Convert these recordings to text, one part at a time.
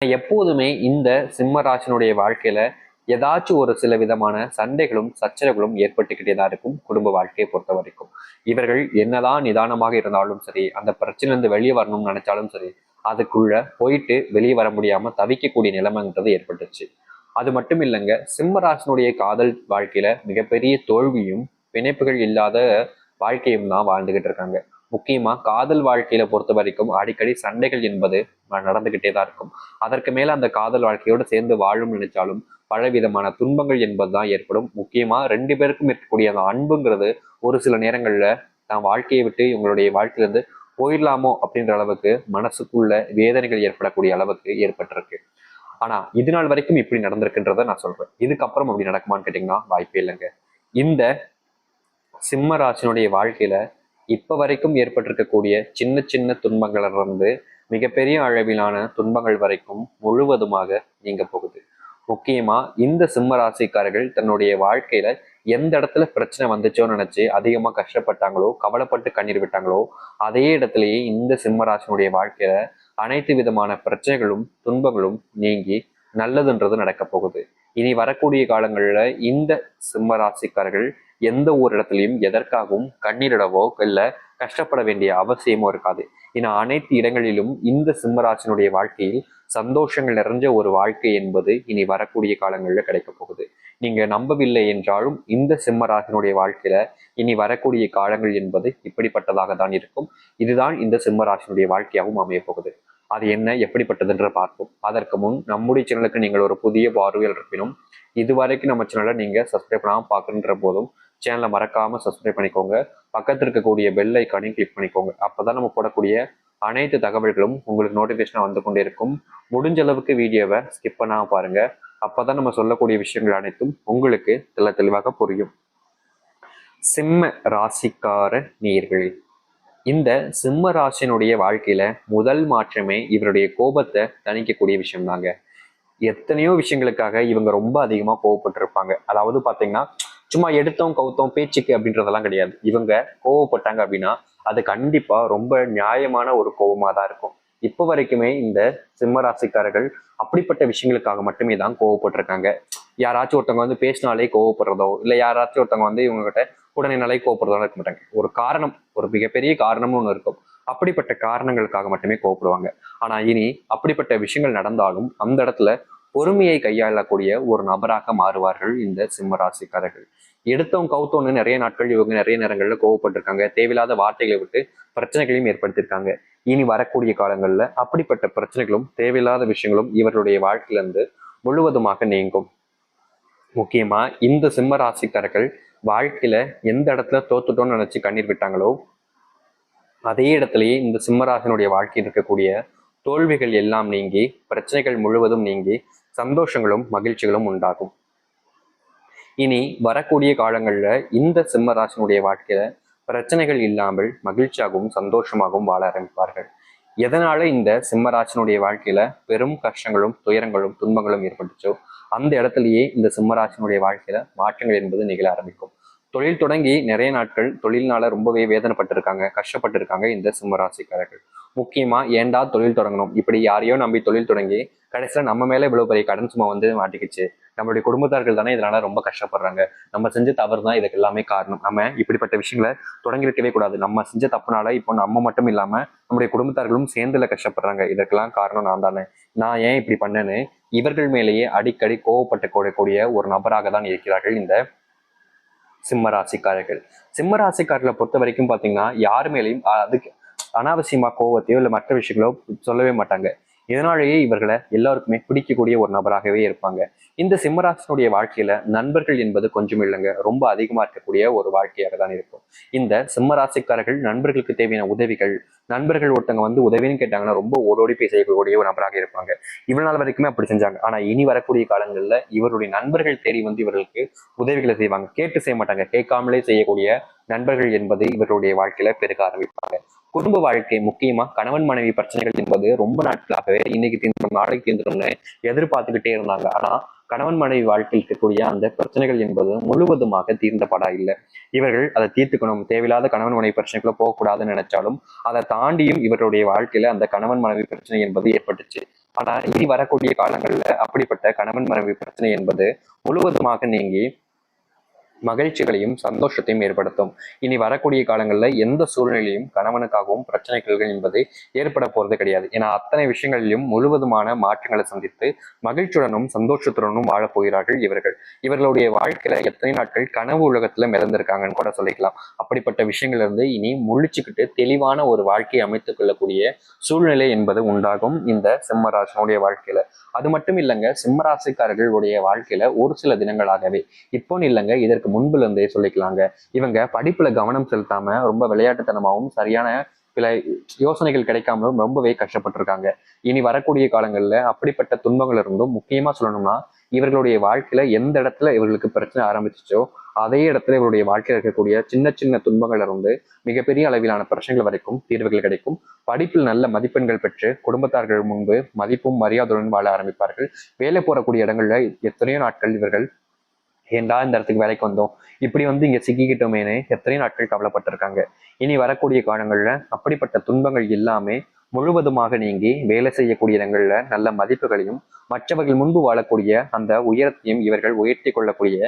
எப்போதுமே இந்த சிம்ம ராசினுடைய வாழ்க்கையில ஏதாச்சும் ஒரு சில விதமான சண்டைகளும் சச்சரவுகளும் ஏற்பட்டுக்கிட்டே தான் இருக்கும் குடும்ப வாழ்க்கையை பொறுத்த வரைக்கும். இவர்கள் என்னதான் நிதானமாக இருந்தாலும் சரி அந்த பிரச்சனைலேருந்து வெளியே வரணும்னு நினைச்சாலும் சரி அதுக்குள்ள போயிட்டு வெளியே வர முடியாம தவிக்கக்கூடிய நிலைமைன்றது ஏற்பட்டுச்சு அது மட்டும் இல்லைங்க சிம்மராசனுடைய காதல் வாழ்க்கையில மிகப்பெரிய தோல்வியும் பிணைப்புகள் இல்லாத வாழ்க்கையும் தான் வாழ்ந்துகிட்டு இருக்காங்க. முக்கியமா காதல் வாழ்க்கையில பொறுத்த வரைக்கும் அடிக்கடி சண்டைகள் என்பது நடந்துகிட்டே தான் இருக்கும். அதற்கு மேல அந்த காதல் வாழ்க்கையோடு சேர்ந்து வாழும் நினைச்சாலும் பல விதமான துன்பங்கள் என்பதுதான் ஏற்படும். முக்கியமா ரெண்டு பேருக்கும் இருக்கக்கூடிய அந்த அன்புங்கிறது ஒரு சில நேரங்கள்ல நான் வாழ்க்கையை விட்டு இவங்களுடைய வாழ்க்கையிலிருந்து போயிடலாமோ அப்படின்ற அளவுக்கு மனசுக்குள்ள வேதனைகள் ஏற்படக்கூடிய அளவுக்கு ஏற்பட்டிருக்கு. ஆனா இது நாள் வரைக்கும் இப்படி நடந்திருக்குன்றத நான் சொல்றேன். இதுக்கப்புறம் அப்படி நடக்குமான்னு கேட்டீங்கன்னா வாய்ப்பே இல்லைங்க. இந்த சிம்ம ராசினுடைய வாழ்க்கையில இப்போ வரைக்கும் ஏற்பட்டிருக்கக்கூடிய சின்ன சின்ன துன்பங்களிலிருந்து மிகப்பெரிய அளவிலான துன்பங்கள் வரைக்கும் முழுவதுமாக நீங்க போகுது. முக்கியமா இந்த சிம்ம ராசிக்காரர்கள் தன்னுடைய வாழ்க்கையில எந்த இடத்துல பிரச்சனை வந்துச்சோன்னு நினைச்சு அதிகமா கஷ்டப்பட்டாங்களோ கவலைப்பட்டு கண்ணீர் விட்டாங்களோ அதே இடத்துலயே இந்த சிம்ம ராசினுடைய வாழ்க்கையில அனைத்து விதமான பிரச்சனைகளும் துன்பங்களும் நீங்கி நல்லதுன்றது நடக்க போகுது. இனி வரக்கூடிய காலங்களில் இந்த சிம்ம ராசிக்காரர்கள் எந்த ஒரு இடத்துலையும் எதற்காகவும் கண்ணீரிடவோ இல்லை கஷ்டப்பட வேண்டிய அவசியமோ இருக்காது. ஏன்னா அனைத்து இடங்களிலும் இந்த சிம்மராசினுடைய வாழ்க்கையில் சந்தோஷங்கள் நிறைஞ்ச ஒரு வாழ்க்கை என்பது இனி வரக்கூடிய காலங்களில் கிடைக்க போகுது. நீங்க நம்பவில்லை என்றாலும் இந்த சிம்மராசினுடைய வாழ்க்கையில இனி வரக்கூடிய காலங்கள் என்பது இப்படிப்பட்டதாக தான் இருக்கும். இதுதான் இந்த சிம்மராசினுடைய வாழ்க்கையாகவும் அமைய போகுது. அது என்ன எப்படிப்பட்டதுன்ற பார்ப்போம். அதற்கு முன் நம்முடைய சேனலுக்கு நீங்கள் ஒரு புதிய பார்வையில் இருப்பினும் இதுவரைக்கும் நம்ம சேனலை நீங்கள் சப்ஸ்கிரைப் பண்ணாமல் பார்க்குன்ற போதும் சேனலை மறக்காமல் சப்ஸ்கிரைப் பண்ணிக்கோங்க. பக்கத்தில் இருக்கக்கூடிய பெல் ஐக்கானையும் கிளிக் பண்ணிக்கோங்க. அப்பதான் நம்ம போடக்கூடிய அனைத்து தகவல்களும் உங்களுக்கு நோட்டிஃபிகேஷனாக வந்து கொண்டே இருக்கும். முடிஞ்ச அளவுக்கு வீடியோவை ஸ்கிப் பண்ணாமல் பாருங்கள் அப்போ தான் நம்ம சொல்லக்கூடிய விஷயங்கள் அனைத்தும் உங்களுக்கு தெள்ள தெளிவாக புரியும். சிம்ம ராசிக்கார நீர்களில் இந்த சிம்ம ராசினுடைய வாழ்க்கையில முதல் மாற்றமே இவருடைய கோபத்தை தணிக்கக்கூடிய விஷயம் தாங்க எத்தனையோ விஷயங்களுக்காக இவங்க ரொம்ப அதிகமா கோவப்பட்டிருப்பாங்க. அதாவது பாத்தீங்கன்னா சும்மா எடுத்தோம் கவுத்தோம் பேச்சுக்கு அப்படின்றதெல்லாம் கிடையாது. இவங்க கோவப்பட்டாங்க அப்படின்னா அது கண்டிப்பா ரொம்ப நியாயமான ஒரு கோபமா தான் இருக்கும். இப்போ வரைக்குமே இந்த சிம்ம ராசிக்காரர்கள் அப்படிப்பட்ட விஷயங்களுக்காக மட்டுமே தான் கோவப்பட்டிருக்காங்க. யாராச்சும் ஒருத்தவங்க வந்து பேசினாலே கோவப்படுறதோ இல்லை யாராச்சும் ஒருத்தவங்க வந்து இவங்ககிட்ட உடனே நிலை கோவப்படுறதோ இருக்க மாட்டாங்க. ஒரு காரணம் ஒரு மிகப்பெரிய காரணம்னு ஒன்று இருக்கும். அப்படிப்பட்ட காரணங்களுக்காக மட்டுமே கோவப்படுவாங்க. ஆனா இனி அப்படிப்பட்ட விஷயங்கள் நடந்தாலும் அந்த இடத்துல பொறுமையை கையாளக்கூடிய ஒரு நபராக மாறுவார்கள் இந்த சிம்ம ராசிக்காரர்கள். எடுத்தவங்க கவுத்தோன்னு நிறைய நாட்கள் இவங்க நிறைய நேரங்கள்ல கோவப்பட்டிருக்காங்க. தேவையில்லாத வார்த்தைகளை விட்டு பிரச்சனைகளையும் ஏற்படுத்தியிருக்காங்க. இனி வரக்கூடிய காலங்கள்ல அப்படிப்பட்ட பிரச்சனைகளும் தேவையில்லாத விஷயங்களும் இவர்களுடைய வாழ்க்கையிலிருந்து முழுவதுமாக நீங்கும். முக்கியமா இந்த சிம்ம ராசிக்காரர்கள் வாழ்க்கையில் எந்த இடத்துல தோத்துட்டோம்னு நினச்சி கண்ணீர் விட்டாங்களோ அதே இடத்துலையே இந்த சிம்மராசனுடைய வாழ்க்கையில் இருக்கக்கூடிய தோல்விகள் எல்லாம் நீங்கி பிரச்சனைகள் முழுவதும் நீங்கி சந்தோஷங்களும் மகிழ்ச்சிகளும் உண்டாகும். இனி வரக்கூடிய காலங்களில் இந்த சிம்மராசனுடைய வாழ்க்கையில பிரச்சனைகள் இல்லாமல் மகிழ்ச்சியாகவும் சந்தோஷமாகவும் வாழ ஆரம்பிப்பார்கள். எதனால இந்த சிம்மராசனுடைய வாழ்க்கையில பெரும் கஷ்டங்களும் துயரங்களும் துன்பங்களும் ஏற்பட்டுச்சோ அந்த இடத்துலயே இந்த சிம்மராசனுடைய வாழ்க்கையில மாற்றங்கள் என்பது நிகழ ஆரம்பிக்கும். தொழில் தொடங்கி நிறைய நாட்கள் தொழில்னால ரொம்பவே வேதனைப்பட்டிருக்காங்க கஷ்டப்பட்டிருக்காங்க இந்த சிம்மராசிக்காரர்கள். முக்கியமா ஏண்டா தொழில் தொடங்கணும்? இப்படி யாரையோ நம்பி தொழில் தொடங்கி கடைசியில் நம்ம மேல இவ்வளவு பெரிய கடன் சும்மா வந்து மாட்டிக்கிச்சு. நம்மளுடைய குடும்பத்தார்கள் தானே இதனால ரொம்ப கஷ்டப்படுறாங்க. நம்ம செஞ்ச தவறு தான் இதுக்கு எல்லாமே காரணம். நம்ம இப்படிப்பட்ட விஷயங்களை தொடங்கி வைக்கவே கூடாது. நம்ம செஞ்ச தப்புனால இப்போ நம்ம மட்டும் இல்லாம நம்முடைய குடும்பத்தார்களும் சேர்ந்துல கஷ்டப்படுறாங்க. இதற்கெல்லாம் காரணம் நான் தானே. நான் ஏன் இப்படி பண்ணேன்னு இவர்கள் மேலேயே அடிக்கடி கோவப்பட்டு கூடக்கூடிய ஒரு நபராக தான் இருக்கிறார்கள் இந்த சிம்ம ராசிக்காரர்கள் சிம்ம ராசிக்காரர்களை பொறுத்த வரைக்கும் பாத்தீங்கன்னா யார் மேலேயும் அதுக்கு அனாவசியமா கோவத்தையோ இல்லை மற்ற விஷயங்களோ சொல்லவே மாட்டாங்க. இதனாலேயே இவர்களை எல்லாருக்குமே பிடிக்கக்கூடிய ஒரு நபராகவே இருப்பாங்க. இந்த சிம்மராசனுடைய வாழ்க்கையில நண்பர்கள் என்பது கொஞ்சம் இல்லைங்க. ரொம்ப அதிகமா இருக்கக்கூடிய ஒரு வாழ்க்கையாக தான் இருக்கும். இந்த சிம்மராசிக்காரர்கள் நண்பர்களுக்கு தேவையான உதவிகள் நண்பர்கள் ஒருத்தவங்க வந்து உதவின்னு கேட்டாங்கன்னா ரொம்ப ஓடோடி போய் செய்யக்கூடிய ஒரு நபராக இருப்பாங்க. இவ்வளவு நாள் வரைக்குமே அப்படி செஞ்சாங்க. ஆனா இனி வரக்கூடிய காலங்கள்ல இவருடைய நண்பர்கள் தேடி வந்து இவர்களுக்கு உதவிகளை செய்வாங்க. கேட்டு செய்ய மாட்டாங்க. கேட்காமலே செய்யக்கூடிய நண்பர்கள் என்பது இவருடைய வாழ்க்கையில பெருக ஆரம்பிப்பாங்க. குடும்ப வாழ்க்கை முக்கியமா கணவன் மனைவி பிரச்சனைகள் என்பது ரொம்ப நாட்களாகவே இன்னைக்கு தீர்ந்தோம் நாளைக்கு தீர்ந்தோம்னு எதிர்பார்த்துக்கிட்டே இருந்தாங்க. ஆனா கணவன் மனைவி வாழ்க்கையில் இருக்கக்கூடிய அந்த பிரச்சனைகள் என்பது முழுவதுமாக தீர்ந்தப்படா இல்லை. இவர்கள் அதை தீர்த்துக்கணும். தேவையில்லாத கணவன் மனைவி பிரச்சனைக்குள்ள போகக்கூடாதுன்னு நினைச்சாலும் அதை தாண்டியும் இவருடைய வாழ்க்கையில அந்த கணவன் மனைவி பிரச்சனை என்பது ஏற்பட்டுச்சு. ஆனா இனி வரக்கூடிய காலங்கள்ல அப்படிப்பட்ட கணவன் மனைவி பிரச்சனை என்பது முழுவதுமாக நீங்கி மகிழ்ச்சிகளையும் சந்தோஷத்தையும் ஏற்படுத்தும். இனி வரக்கூடிய காலங்களில் எந்த சூழ்நிலையும் கணவனுக்காகவும் பிரச்சனைகள் என்பது ஏற்பட போறது கிடையாது. ஏன்னா அத்தனை விஷயங்களிலும் முழுவதுமான மாற்றங்களை சந்தித்து மகிழ்ச்சியுடனும் சந்தோஷத்துடனும் வாழப் போகிறார்கள் இவர்கள். இவர்களுடைய வாழ்க்கையில எத்தனை நாட்கள் கனவு உலகத்துல மிதந்திருக்காங்கன்னு கூட சொல்லிக்கலாம். அப்படிப்பட்ட விஷயங்கள்ல இருந்து இனி முழிச்சுக்கிட்டு தெளிவான ஒரு வாழ்க்கையை அமைத்துக் கொள்ளக்கூடிய சூழ்நிலை என்பது உண்டாகும் இந்த சிம்மராசனுடைய வாழ்க்கையில. அது மட்டும் இல்லைங்க சிம்மராசிக்காரர்களுடைய வாழ்க்கையில ஒரு சில தினங்களாகவே. இப்போன்னு இல்லைங்க இதற்கு முன்புல இருந்தே சொல்லிக்கலாங்க. இவங்க படிப்புல கவனம் செலுத்தாம ரொம்ப விளையாட்டுத்தனமாகவும் சரியான சில யோசனைகள் கிடைக்காமலும் ரொம்பவே கஷ்டப்பட்டிருக்காங்க. இனி வரக்கூடிய காலங்களில் அப்படிப்பட்ட துன்பங்கள் இருந்தும் முக்கியமா சொல்லணும்னா இவர்களுடைய வாழ்க்கையில எந்த இடத்துல இவர்களுக்கு பிரச்சனை ஆரம்பிச்சிச்சோ அதே இடத்துல இவருடைய வாழ்க்கையில் இருக்கக்கூடிய சின்ன சின்ன துன்பங்கள் இருந்து மிகப்பெரிய அளவிலான பிரச்சனைகள் வரைக்கும் தீர்வுகள் கிடைக்கும். படிப்பில் நல்ல மதிப்பெண்கள் பெற்று குடும்பத்தார்கள் முன்பு மதிப்பும் மரியாதையுடன் வாழ ஆரம்பிப்பார்கள். வேலை போறக்கூடிய இடங்கள்ல எத்தனையோ நாட்கள் இவர்கள் ஏண்டா இந்த இடத்துக்கு வேலைக்கு வந்தோம்? இப்படி வந்து இங்கே சிக்கிக்கிட்டோமேனே எத்தனையோ நாட்கள் கவலைப்பட்டிருக்காங்க. இனி வரக்கூடிய காலங்களில் அப்படிப்பட்ட துன்பங்கள் எல்லாமே முழுவதுமாக நீங்கி வேலை செய்யக்கூடிய இடங்களில் நல்ல மதிப்புகளையும் மற்றவர்கள் முன்பு வாழக்கூடிய அந்த உயரத்தையும் இவர்கள் உயர்த்தி கொள்ளக்கூடிய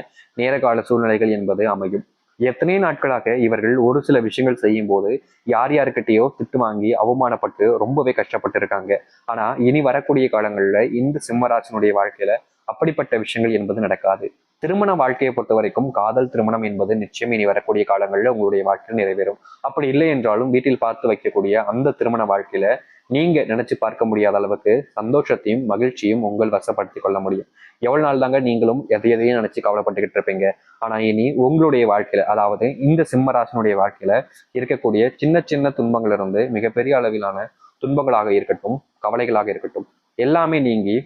நேரகால சூழ்நிலைகள் என்பது அமையும். எத்தனை நாட்களாக இவர்கள் ஒரு சில விஷயங்கள் செய்யும் போது யார் யாருக்கிட்டேயோ திட்டு வாங்கி அவமானப்பட்டு ரொம்பவே கஷ்டப்பட்டிருக்காங்க. ஆனால் ஆனா இனி வரக்கூடிய காலங்களில் இந்த சிம்மராசனுடைய வாழ்க்கையில அப்படிப்பட்ட விஷயங்கள் என்பது நடக்காது. திருமண வாழ்க்கையை பொறுத்த வரைக்கும் காதல் திருமணம் என்பது நிச்சயம் இனி வரக்கூடிய காலங்களில் உங்களுடைய வாழ்க்கையில் நிறைவேறும். அப்படி இல்லை என்றாலும் வீட்டில் பார்த்து வைக்கக்கூடிய அந்த திருமண வாழ்க்கையில நீங்க நினைச்சு பார்க்க முடியாத அளவுக்கு சந்தோஷத்தையும் மகிழ்ச்சியும் உங்கள் வசப்படுத்தி கொள்ள முடியும். எவ்வளவு நாள் தாங்க நீங்களும் எதை எதையும் நினைச்சு கவலைப்பட்டுக்கிட்டு இருப்பீங்க. ஆனா இனி உங்களுடைய வாழ்க்கையில அதாவது இந்த சிம்மராசனுடைய வாழ்க்கையில இருக்கக்கூடிய சின்ன சின்ன துன்பங்கள் இருந்து மிகப்பெரிய அளவிலான துன்பங்களாக இருக்கட்டும் கவலைகளாக இருக்கட்டும் எல்லாமே நீங்கி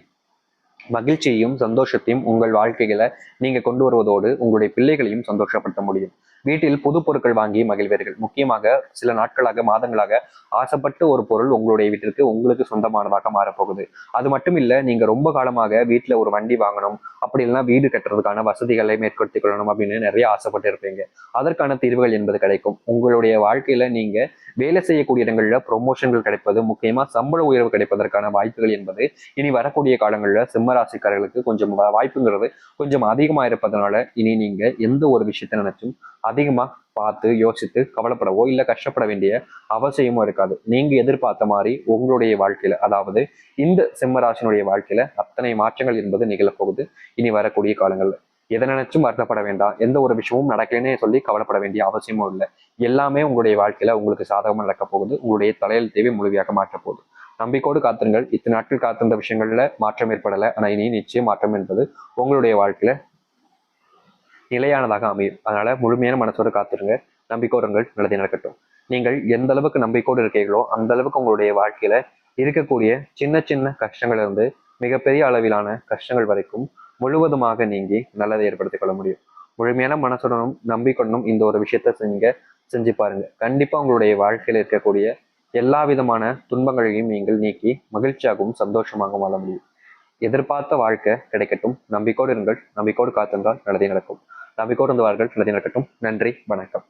மகிழ்ச்சியையும் சந்தோஷத்தையும் உங்கள் வாழ்க்கைகளை நீங்க கொண்டு வருவதோடு உங்களுடைய பிள்ளைகளையும் சந்தோஷப்படுத்த முடியும். வீட்டில் புது பொருட்கள் வாங்கி மகிழ்வீர்கள். முக்கியமாக சில நாட்களாக மாதங்களாக ஆசைப்பட்டு ஒரு பொருள் உங்களுடைய வீட்டிற்கு உங்களுக்கு சொந்தமானதாக மாறப்போகுது. அது மட்டும் இல்ல நீங்க ரொம்ப காலமாக வீட்டுல ஒரு வண்டி வாங்கணும் அப்படி இல்லைன்னா வீடு கட்டுறதுக்கான வசதிகளை மேற்கொடுத்திக் கொள்ளணும் அப்படின்னு நிறைய ஆசைப்பட்டு இருப்பீங்க அதற்கான தீர்வுகள் என்பது கிடைக்கும். உங்களுடைய வாழ்க்கையில நீங்க வேலை செய்யக்கூடிய இடங்கள்ல ப்ரொமோஷன்கள் கிடைப்பது முக்கியமா சம்பள உயர்வு கிடைப்பதற்கான வாய்ப்புகள் என்பது இனி வரக்கூடிய காலங்களில் சிம்மராசிக்காரர்களுக்கு கொஞ்சம் வாய்ப்புங்கிறது கொஞ்சம் அதிகமா இருப்பதனால இனி நீங்க எந்த ஒரு விஷயத்தை நினைச்சும் அதிகமா பார்த்து யோசித்து கவலைப்படவோ இல்லை கஷ்டப்பட வேண்டிய அவசியமும் இருக்காது. நீங்க எதிர்பார்த்த மாதிரி உங்களுடைய வாழ்க்கையில அதாவது இந்த சிம்மராசினுடைய வாழ்க்கையில அத்தனை மாற்றங்கள் என்பது நிகழப்போகுது. இனி வரக்கூடிய காலங்கள்ல எதை நினைச்சும் வருத்தப்பட வேண்டாம். எந்த ஒரு விஷயமும் நடக்கலன்னே சொல்லி கவலைப்பட வேண்டிய அவசியமும் இல்லை. எல்லாமே உங்களுடைய வாழ்க்கையில உங்களுக்கு சாதகமாக நடக்க போகுது. உங்களுடைய தலையில் தேவை முழுமையாக மாற்றப் போகுது. நம்பிக்கோடு காத்துருங்கள். இத்தனை நாட்கள் காத்திருந்த விஷயங்கள்ல மாற்றம் ஏற்படலை. ஆனால் இனி நிச்சயம் மாற்றம் என்பது உங்களுடைய வாழ்க்கையில நிலையானதாக அமையும். அதனால முழுமையான மனசோடு காத்துருங்க. நம்பிக்கோடுங்கள் நல்லதே நடக்கட்டும். நீங்கள் எந்த அளவுக்கு நம்பிக்கோடு இருக்கீங்களோ அந்த அளவுக்கு உங்களுடைய வாழ்க்கையில இருக்கக்கூடிய சின்ன சின்ன கஷ்டங்கள் இருந்து மிகப்பெரிய அளவிலான கஷ்டங்கள் வரைக்கும் முழுவதுமாக நீங்கி நல்லதை ஏற்படுத்திக் கொள்ள முடியும். முழுமையான மனசுடனும் நம்பிக்கொண்டும் இந்த ஒரு விஷயத்த செஞ்சு செஞ்சு பாருங்க. கண்டிப்பா உங்களுடைய வாழ்க்கையில இருக்கக்கூடிய எல்லா விதமான துன்பங்களையும் நீங்கள் நீக்கி மகிழ்ச்சியாகவும் சந்தோஷமாகவும் வாழ முடியும். எதிர்பார்த்த வாழ்க்கை கிடைக்கட்டும். நம்பிக்கோடு இருங்கள். நம்பிக்கோடு காத்திருந்தால் நல்லதே நடக்கும். நம்பிக்கோடு இருந்தவார்கள் நல்லதே நடக்கட்டும் நன்றி. வணக்கம்.